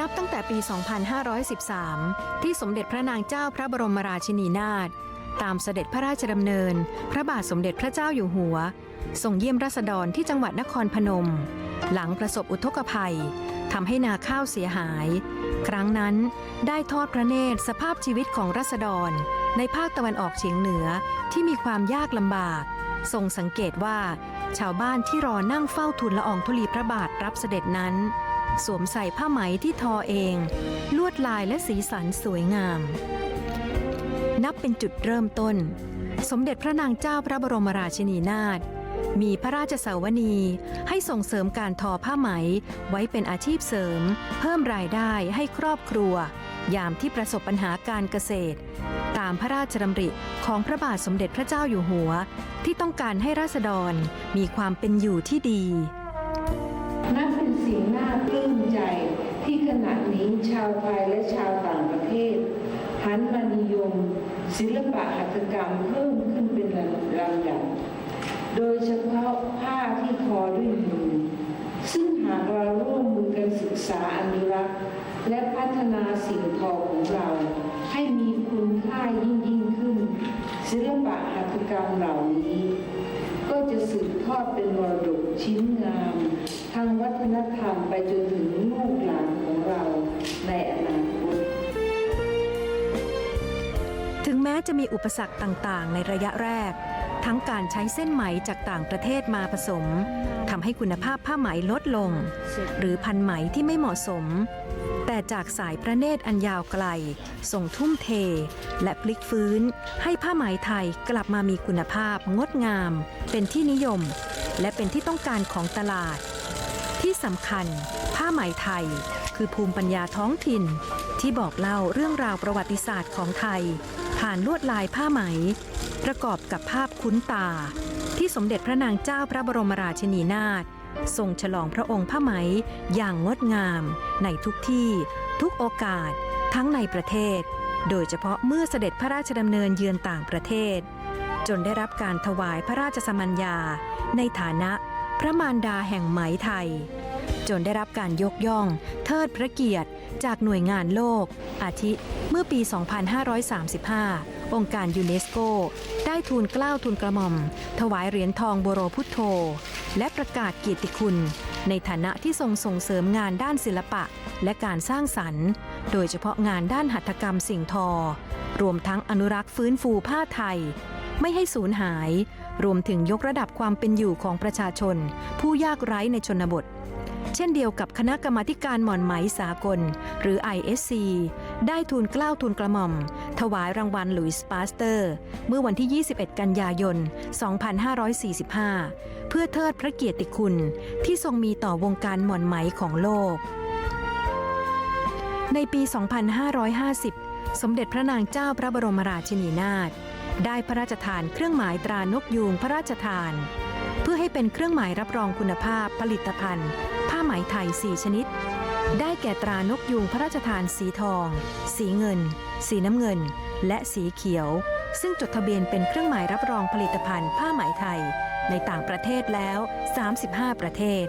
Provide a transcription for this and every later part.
นับตั้งแต่ปี 2513 ที่สมเด็จพระนางเจ้าพระบรมราชินีนาถตามเสด็จพระราชดำเนิน พระบาทสมเด็จพระเจ้าอยู่หัวส่งเยี่ยมราษฎรที่จังหวัดนครพนม หลังประสบอุทกภัยทำให้นาข้าวเสียหาย ครั้งนั้นได้ทอดพระเนตรสภาพชีวิตของรัษฎร ในภาคตะวันออกเฉียงเหนือที่มีความยากลำบาก ทรงสังเกตว่า ชาวบ้านที่รอนั่งเฝ้าทูลละอองธุลีพระบาทรับเสด็จนั้น สวมใส่ผ้าไหมที่ทอเอง ลวดลายและสีสันสวยงาม นับเป็นจุดเริ่มต้น สมเด็จพระนางเจ้าพระบรมราชินีนาถมีพระราชสาวนีให้ส่งเสริมการทอผ้าไหมไว้เป็นอาชีพเสริม เพิ่มรายได้ให้ครอบครัว ยามที่ประสบปัญหาการเกษตร ตามพระราชดำริของพระบาทสมเด็จพระเจ้าอยู่หัว ที่ต้องการให้ราษฎรมีความเป็นอยู่ที่ดี นับเป็นสิ่งน่าปลื้มใจที่ขณะนี้ชาวไทยและชาวต่างประเทศหันมานิยม ศิลปะหัตถกรรมเพิ่มขึ้นเป็นลำดับโดยเฉพาะผ้าที่ทอด้วยมือซึ่งหากเราร่วมมือกันศึกษาอนุรักษ์ และพัฒนาสิ่งทอของเรา ให้มีคุณค่ายิ่งยิ่งขึ้น ศิลปะหัตถกรรมเหล่านี้ ก็จะสืบทอดเป็นมรดกชิ้นงาม ทางวัฒนธรรมไปจนถึงลูกหลานของเราในอนาคตถึงแม้จะมีอุปสรรคต่างๆ ในระยะแรก ทั้งการใช้เส้นไหมจากต่างประเทศมาผสมทำให้คุณภาพผ้าไหมลดลง หรือพันไหมที่ไม่เหมาะสม แต่จากสายพระเนตรอันยาวไกลส่งทุ่มเท และพลิกฟื้น ให้ผ้าไหมไทยกลับมามีคุณภาพงดงาม เป็นที่นิยม และเป็นที่ต้องการของตลาด ที่สำคัญ ผ้าไหมไทย คือภูมิปัญญาท้องถิ่น ที่บอกเล่าเรื่องราวประวัติศาสตร์ของไทย ผ่านลวดลายผ้าไหม ประกอบกับภาพคุ้นตา ที่สมเด็จพระนางเจ้าพระบรมราชินีนาถทรงฉลองพระองค์ผ้าไหมอย่างงดงาม ในทุกที่ ทุกโอกาส ทั้งในประเทศ โดยเฉพาะเมื่อเสด็จพระราชดำเนินเยือนต่างประเทศ จนได้รับการถวายพระราชสมัญญา ในฐานะ พระมารดาแห่งไหมไทย จนได้รับการยกย่อง เทิดพระเกียรติ จากหน่วยงานโลก อาทิเมื่อปี 2535 องค์การยูเนสโก ได้ทูลเกล้าทูลกระหม่อม ถวายเหรียญทองบโรพุทโธ และประกาศเกียรติคุณ ในฐานะที่ทรงส่งเสริมงานด้านศิลปะและการสร้างสรรค์ โดยเฉพาะงานด้านหัตถกรรมสิ่งทอ รวมทั้งอนุรักษ์ฟื้นฟูผ้าไทย ไม่ให้สูญหาย รวมถึงยกระดับความเป็นอยู่ของประชาชน ผู้ยากไร้ในชนบท เช่นเดียวกับคณะกรรมาการหมอนไหมสากล หรือ ISC ได้ทูลเกล้าทูลกระหม่อม ถวายรางวัลหลุยส์ปาสเตอร์ เมื่อวันที่ 21 กันยายน 2545 เพื่อเทิดพระเกียรติคุณที่ทรงมีต่อวงการหมอนไหมของโลก ในปี 2550 สมเด็จพระนางเจ้าพระบรมราชินีนาถ ได้พระราชทานเครื่องหมายตรานกยูงพระราชทาน เพื่อให้เป็นเครื่องหมายรับรองคุณภาพผลิตภัณฑ์ ผ้าไหมไทย 4 ชนิด ได้แก่ตรานกยูงพระราชทานสีทอง สีเงิน สีน้ำเงิน และสีเขียว ซึ่งจดทะเบียนเป็นเครื่องหมายรับรองผลิตภัณฑ์ ผ้าไหมไทย ในต่างประเทศแล้ว 35 ประเทศ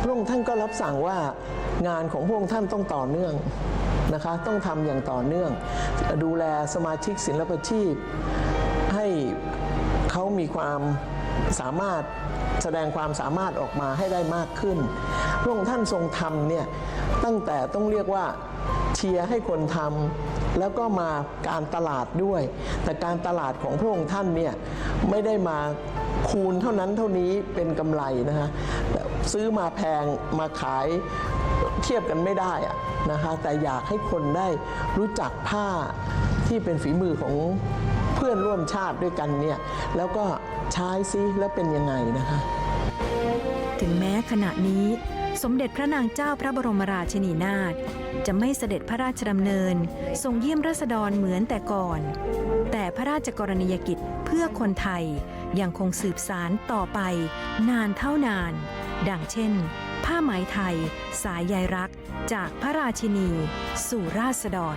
พระองค์ท่านก็รับสั่งว่างานของพระองค์ท่านต้องต่อเนื่อง นะคะ ต้องทำอย่างต่อเนื่อง ดูแลสมาชิกศิลปชีพ ให้เขามีความสามารถแสดงความสามารถออกมาให้ได้มากขึ้น พระองค์ท่านทรงทำเนี่ยตั้งแต่ต้องเรียกว่าเชียร์ให้คนทำแล้วก็มาการตลาดด้วย แต่การตลาดของพระองค์ท่านเนี่ยไม่ได้มาคูณเท่านั้นเท่านี้เป็นกำไรนะฮะซื้อมาแพงมาขาย เทียบกันไม่ได้อะนะคะแต่อยากให้คนได้รู้จักผ้าที่เป็นฝีมือของเพื่อนร่วมชาติด้วยกันเนี่ยแล้วก็ใช้ซิแล้วเป็นยังไงนะคะ ถึงแม้ขณะนี้สมเด็จพระนางเจ้าพระบรมราชินีนาถจะไม่เสด็จพระราชดำเนินทรงเยี่ยมราษฎรเหมือนแต่ก่อน แต่พระราชกรณียกิจเพื่อคนไทยยังคงสืบสารต่อไปนานเท่านาน ดังเช่น ผ้าไหมไทย สายใยรัก จากพระราชินี สู่ราษฎร